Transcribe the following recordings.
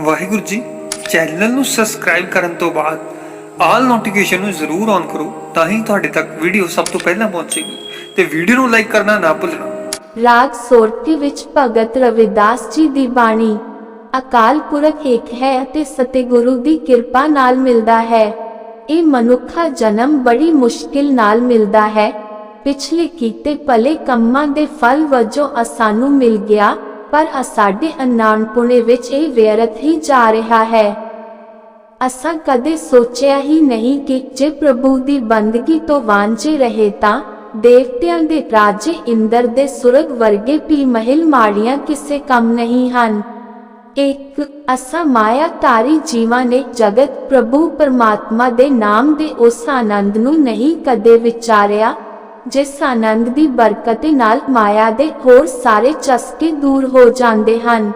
Waheguru ji, channel ਨੂੰ subscribe ਕਰਨ ਤੋਂ ਬਾਅਦ ਆਲ ਨੋਟੀਫਿਕੇਸ਼ਨ ਨੂੰ ਜ਼ਰੂਰ ਔਨ ਕਰੋ ਤਾਂ ਹੀ ਤੁਹਾਡੇ ਤੱਕ ਵੀਡੀਓ ਸਭ ਤੋਂ ਪਹਿਲਾਂ ਪਹੁੰਚੇਗੀ ਤੇ ਵੀਡੀਓ ਨੂੰ ਲਾਈਕ ਕਰਨਾ ਨਾ ਭੁੱਲਣਾ। ਰਾਗ ਸੋਰਠੀ ਵਿੱਚ ਭਗਤ ਰਵਿਦਾਸ ਜੀ ਦੀ ਬਾਣੀ, ਅਕਾਲ ਪੁਰਖ ਏਕ ਹੈ ਅਤੇ ਸਤਿਗੁਰੂ ਦੀ ਕਿਰਪਾ ਨਾਲ ਮਿਲਦਾ ਹੈ। ਇਹ ਮਨੁੱਖਾ ਜਨਮ ਬੜੀ ਮੁਸ਼ਕਿਲ ਨਾਲ ਮਿਲਦਾ ਹੈ। ਪਿਛਲੇ ਕੀਤੇ ਭਲੇ ਕੰਮਾਂ ਦੇ ਫਲ ਵਜੋਂ ਅ ਸਾਨੂੰ ਮਿਲ ਗਿਆ। ਪਰ ਸਾਡੇ ਅਨਾਨਪੁਣੇ ਵਿੱਚ ਇਹ ਵਿਅਰਥ ਹੀ ਜਾ ਰਿਹਾ ਹੈ। ਅਸਾਂ ਕਦੇ ਸੋਚਿਆ ਹੀ ਨਹੀਂ ਕਿ ਜੇ ਪ੍ਰਭੂ ਦੀ ਬੰਦਗੀ ਤੋਂ ਵਾਂਝੇ ਰਹੇ ਤਾਂ ਦੇਵਤਿਆਂ ਦੇ ਰਾਜੇ ਇੰਦਰ ਦੇ ਸੁਰਗ ਵਰਗੇ ਵੀ ਮਹਿਲ ਮਾੜੀਆਂ ਕਿਸੇ ਕੰਮ ਨਹੀਂ ਹਨ। ਇੱਕ ਅਸਾਂ ਮਾਇਆ ਧਾਰੀ ਜੀਵਾਂ ਨੇ ਜਗਤ ਪ੍ਰਭੂ ਪਰਮਾਤਮਾ ਦੇ ਨਾਮ ਦੇ ਉਸ ਆਨੰਦ ਨੂੰ ਨਹੀਂ ਕਦੇ ਵਿਚਾਰਿਆ। ਜਿਸ ਆਨੰਦ ਦੀ ਬਰਕਤ ਨਾਲ ਮਾਇਆ ਦੇ ਹੋਰ ਸਾਰੇ ਚਸਕੇ ਦੂਰ ਹੋ ਜਾਂਦੇ ਹਨ।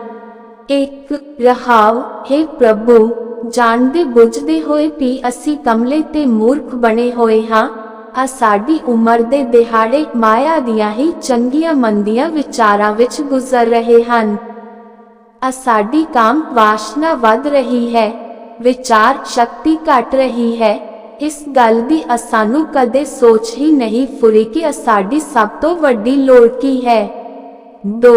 ਇੱਕ ਰਹਾਵ ਹੈ ਪ੍ਰਭੂ, ਜਾਣਦੇ ਬੁੱਝਦੇ ਹੋਏ ਵੀ ਅਸੀਂ ਕਮਲੇ ਤੇ ਮੂਰਖ ਬਣੇ ਹੋਏ ਹਾਂ। ਆ ਸਾਡੀ ਉਮਰ ਦੇ ਦਿਹਾੜੇ ਮਾਇਆ ਦੀਆਂ ਹੀ ਚੰਗੀਆਂ ਮੰਦੀਆਂ ਵਿਚਾਰਾਂ ਵਿੱਚ ਗੁਜ਼ਰ ਰਹੇ ਹਨ। ਆ ਸਾਡੀ ਕਾਮ ਵਾਸ਼ਨਾ ਵੱਧ ਰਹੀ ਹੈ, ਵਿਚਾਰ ਸ਼ਕਤੀ ਘਟ ਰਹੀ ਹੈ। ਇਸ ਗੱਲ ਦੀ ਅਸਾਨੂੰ ਕਦੇ ਸੋਚ ਹੀ ਨਹੀਂ ਫੁਰੀ ਕਿ ਸਾਡੀ ਸਭ ਤੋਂ ਵੱਡੀ ਲੋੜ ਕੀ ਹੈ। ਦੋ,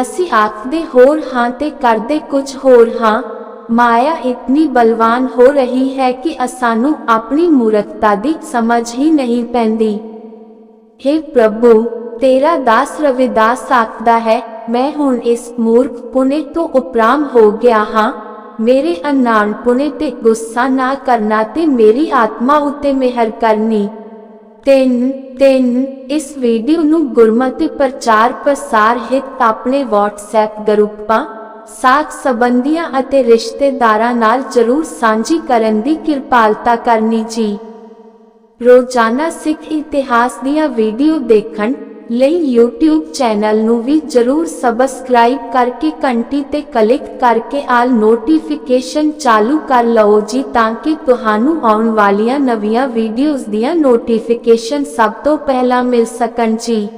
ਅਸੀਂ ਆਖਦੇ ਹੋਰ ਹਾਂ ਤੇ ਕਰਦੇ ਕੁਝ ਹੋਰ ਹਾਂ। ਮਾਇਆ ਇਤਨੀ ਬਲਵਾਨ ਹੋ ਰਹੀ ਹੈ ਕਿ ਅਸਾਨੂੰ ਆਪਣੀ ਮੂਰਖਤਾ ਦੀ ਸਮਝ ਹੀ ਨਹੀਂ ਪੈਂਦੀ। हे ਪ੍ਰਭੂ, ਤੇਰਾ ਦਾਸ ਰਵਿਦਾਸ ਆਖਦਾ ਹੈ, ਮੈਂ ਹੁਣ ਇਸ ਮੂਰਖ ਪੁਨੇ ਤੋਂ ਉਪਰਾਮ ਹੋ ਗਿਆ ਹਾਂ। ਮੇਰੇ ਅਨਾਨਪੁਨੇ ਤੇ ਗੁੱਸਾ ਨਾ ਕਰਨਾ ਤੇ ਮੇਰੀ ਆਤਮਾ ਉੱਤੇ ਮਿਹਰ ਕਰਨੀ। ਤਿੰਨ ਤਿੰਨ, ਇਸ ਵੀਡੀਓ ਨੂੰ ਗੁਰਮਤਿ ਪ੍ਰਚਾਰ ਪ੍ਰਸਾਰ ਹਿਤ ਆਪਣੇ WhatsApp ਗਰੁੱਪਾਂ ਸਾਥ ਸੰਬੰਧੀਆਂ ਅਤੇ ਰਿਸ਼ਤੇਦਾਰਾਂ ਨਾਲ ਜਰੂਰ ਸਾਂਝੀ ਕਰਨ ਦੀ ਕਿਰਪਾਲਤਾ ਕਰਨੀ ਜੀ। ਰੋਜ਼ਾਨਾ ਸਿੱਖ ਇਤਿਹਾਸ ਦੀਆਂ ਵੀਡੀਓ ਦੇਖਣ ਲਈ YouTube ਚੈਨਲ ਨੂੰ ਵੀ ਜਰੂਰ ਸਬਸਕ੍ਰਾਈਬ ਕਰਕੇ ਘੰਟੀ ਤੇ ਕਲਿੱਕ ਕਰਕੇ ਆਲ ਨੋਟੀਫਿਕੇਸ਼ਨ ਚਾਲੂ ਕਰ ਲਓ ਜੀ ਤਾਂ ਕਿ ਤੁਹਾਨੂੰ ਆਉਣ ਵਾਲੀਆਂ ਨਵੀਆਂ ਵੀਡੀਓਜ਼ ਦੀਆਂ ਨੋਟੀਫਿਕੇਸ਼ਨ ਸਭ ਤੋਂ ਪਹਿਲਾਂ ਮਿਲ ਸਕਣ ਜੀ।